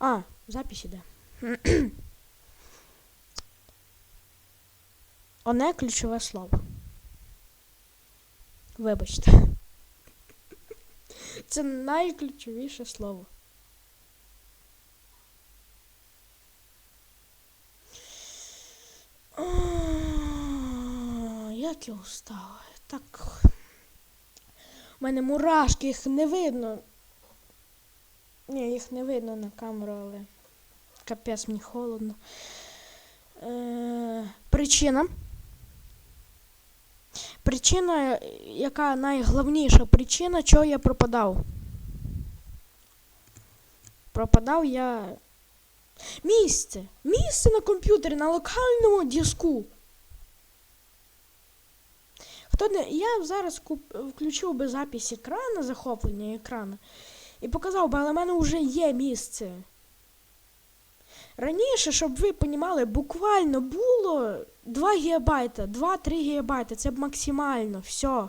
А, запись іде. Одне ключове слово. Вибачте. Це найключовіше слово. Як я устала. Так. У мене мурашки, їх не видно. Ні, їх не видно на камеру, але капець мені холодно. Е, причина. Причина, яка найголовніша причина, чого я пропадав. Пропадав я. Місце! Місце на комп'ютері на локальному диску. Хто не. Я зараз куп... включив би запись екрану, захоплення екрану. І показав би, але в мене вже є місце. Раніше, щоб ви понімали, буквально було 2 гігабайта, 2-3 гігабайта. Це б максимально, все.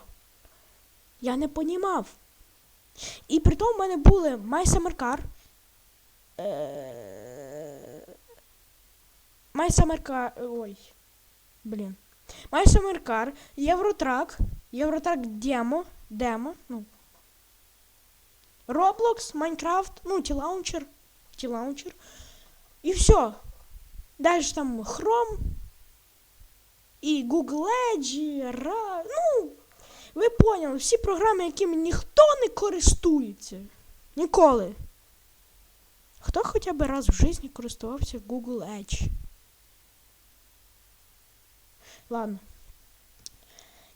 Я не понімав. І при тому в мене були MySummerCar. Е, MySummerCar. Ой. Блін. MySummerCar, Євротрак, Євротрак Демо, Демо, ну. Roblox, Minecraft, ну, T-Launcher, T-Launcher. І все. Далі там Chrome і Google Edge, Ra... Ну, ви поняли, всі програми, якими ніхто не користується. Ніколи. Хто хоча б раз в житті користувався Google Edge? Ладно.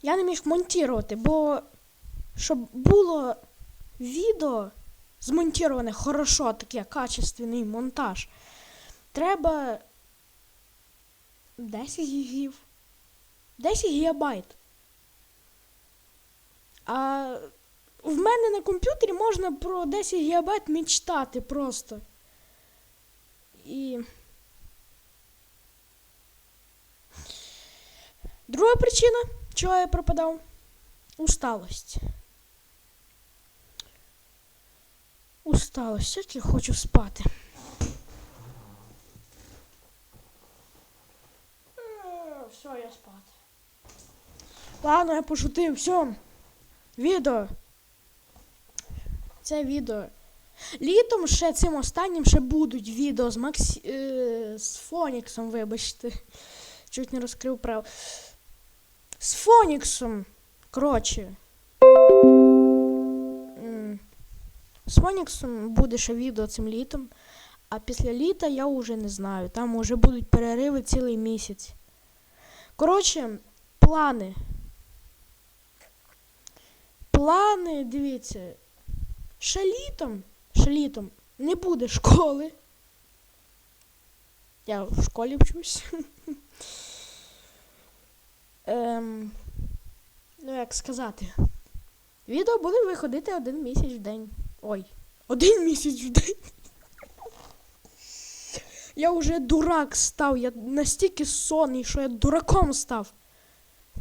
Я не міг монтувати, бо щоб було відео змонтіроване хорошо, таке качественний монтаж. Треба 10 гігів. 10 гігабайт. А в мене на комп'ютері можна про 10 гігабайт мечтати просто. І. Друга причина, чого я пропадав усталость. Усталость, як я хочу спати. Все, я спати. Ладно, я пошутив, все. Відео. Це відео. Літом ще цим останнім ще будуть відео з Максі... е, з Фоніксом, вибачте. Чуть не розкрив прав. З Фоніксом. Коротше. З Фоніксом буде ще відео цим літом. А після літа я вже не знаю. Там вже будуть перериви цілий місяць. Коротше, плани. Плани, дивіться. Ще літом, ще літом не буде школи. Я в школі вчусь. ем, ну, як сказати. Відео буде виходити один місяць в день. Ой, один місяць в день. Я вже дурак став, я настільки сонний, що я дураком став.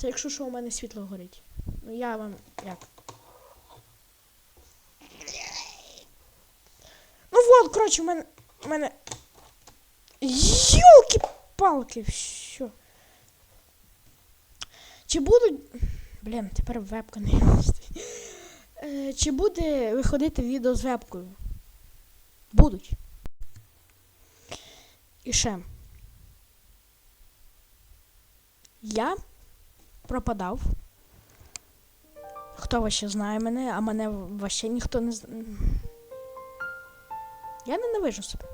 Це якщо що у мене світло горить. Ну я вам як. Ну вот, коротше, у мене. У мене. Йолки-палки, що? Чи будуть. Блін, тепер вебка не стоїть. Чи буде виходити відео з вебкою? Будуть. І ще. Я пропадав. Хто ваще знає мене, а мене ваще ніхто не знає. Я ненавижу себе.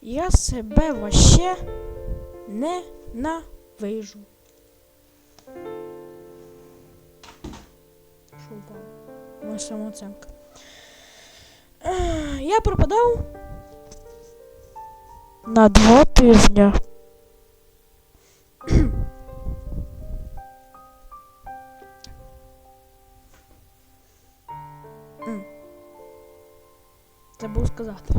Я себе ваще ненавижу. Що? Моя самооценка. Я пропадав на два тижні. М. Забув сказати.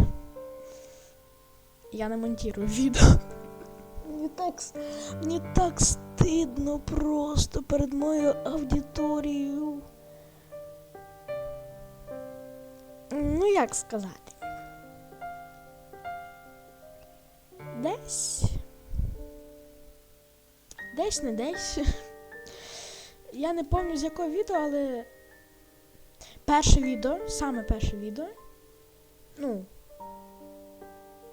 Я не монтирую відео. Мені так, мені так стидно просто перед моєю аудиторією. ну як сказати, десь, десь не десь. Я не пам'ятаю з якого відео, але перше відео, саме перше відео. Ну,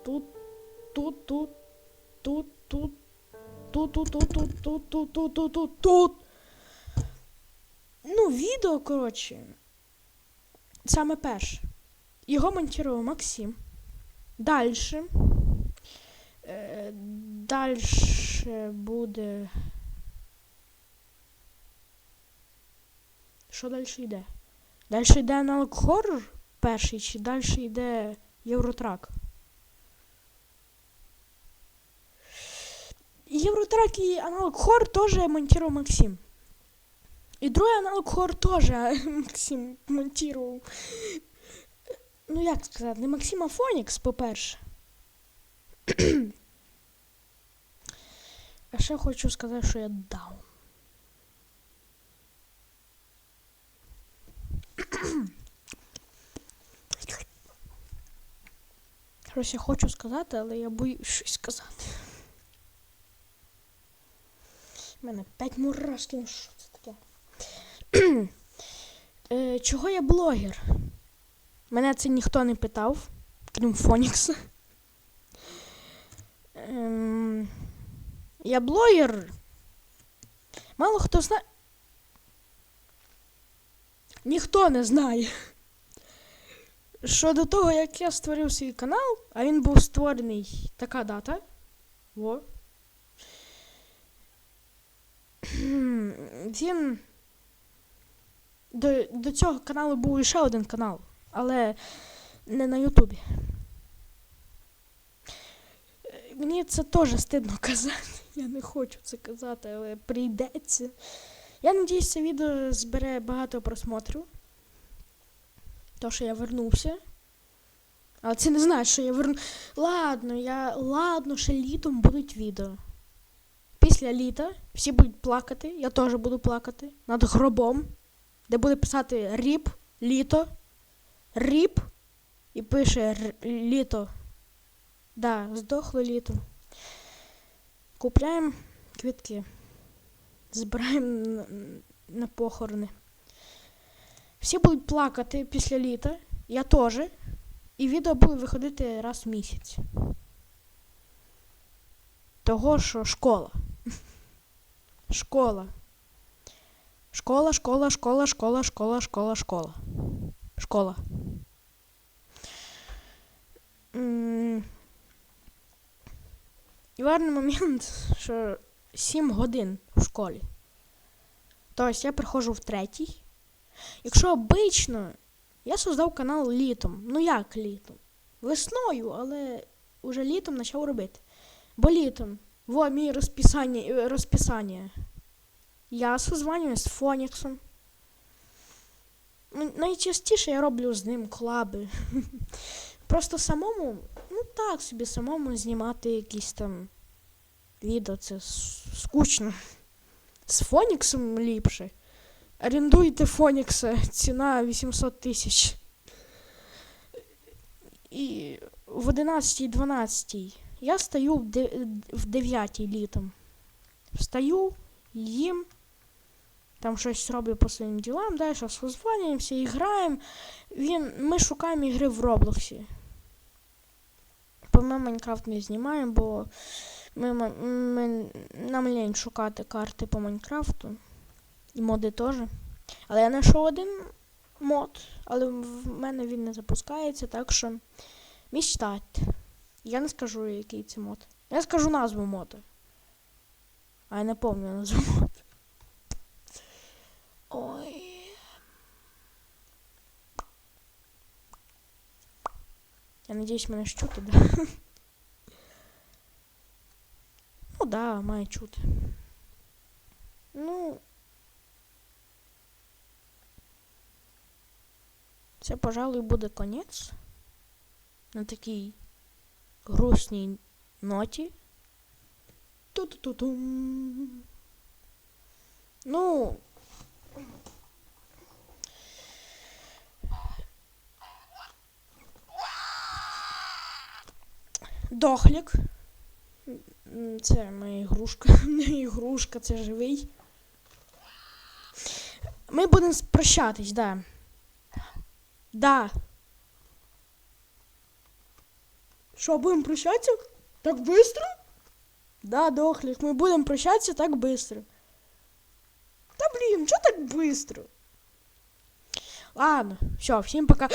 тут, тут, тут, тут, тут, тут, тут, тут, тут, тут, тут, тут, тут, тут, тут. Ну, відео, коротше. Саме перше. Його монтував Максим. Дальше. Е, дальше буде. Що далі йде? Далі йде аналог хоррор перший, чи далі йде Євротрак? Євротрак і аналог хоррор теж монтував Максим. І другий аналог хоррор теж Максим монтував. Ну, як сказати, не Максим, а Фонікс, по-перше. А ще хочу сказати, що я даун. Щось я хочу сказати, але я боюсь щось сказати. У мене п'ять мурашків, ну що це таке? е, чого я блогер? Мене це ніхто не питав, крім Фонікса. Ем, я блогер. Мало хто знає. Ніхто не знає. Що до того, як я створив свій канал, а він був створений така дата. Во. Він. До, до цього каналу був ще один канал, але не на Ютубі. Мені це теж стидно казати. Я не хочу це казати, але прийдеться. Я надіюсь, це відео збере багато просмотрів. То, що я вернувся. Але це не значить, що я верну. Ладно, я. Ладно, ще літом будуть відео. Після літа всі будуть плакати, я теж буду плакати над гробом, де буде писати ріп, літо, ріп і пише літо. Да, здохло літо. Купляємо квітки. Збираємо на, похорони. Всі будуть плакати після літа. Я теж. І відео буде виходити раз в місяць. Того, що школа. Школа. Школа, школа, школа, школа, школа, школа, школа. Школа. І важний момент, що 7 годин в школі. Тобто я приходжу в третій. Якщо обично, я создав канал літом. Ну як літом? Весною, але вже літом почав робити. Бо літом. Во мій розписання. розписання. Я созванююсь з Фоніксом. Ну, Найчастіше я роблю з ним колаби. Просто самому, ну так собі, самому знімати якісь там відео, це скучно. З Фоніксом ліпше. Орендуйте Фонікса, ціна 800 тисяч. І в 11-12 я де- в 9 літом. Встаю, їм, там щось роблю по своїм ділам, далі созванюємося і граємо. Він, ми шукаємо ігри в Роблоксі. Ми Майнкрафт не знімаємо, бо ми, ми, нам лінь шукати карти по Майнкрафту. І моди теж. Але я знайшов один мод, але в мене він не запускається, так що мечтать. Я не скажу, який це мод. Я скажу назву мода. А я не пам'ятаю назву мода. Ой. Я надіюсь, мене ж чути, да? Ну да, має чути. Ну. Це, пожалуй, буде конець. На такій грустній ноті. Ту-ту-ту-тум. Ну. Дохлік. М, Це моя ігрушка. Не ігрушка, це живий. Ми будемо прощатись, да. Да. Що, будемо прощатися? Так быстро? Да, дохлик, ми будемо прощатися так быстро. Та блін, чого так быстро? Ладно, все, всім пока.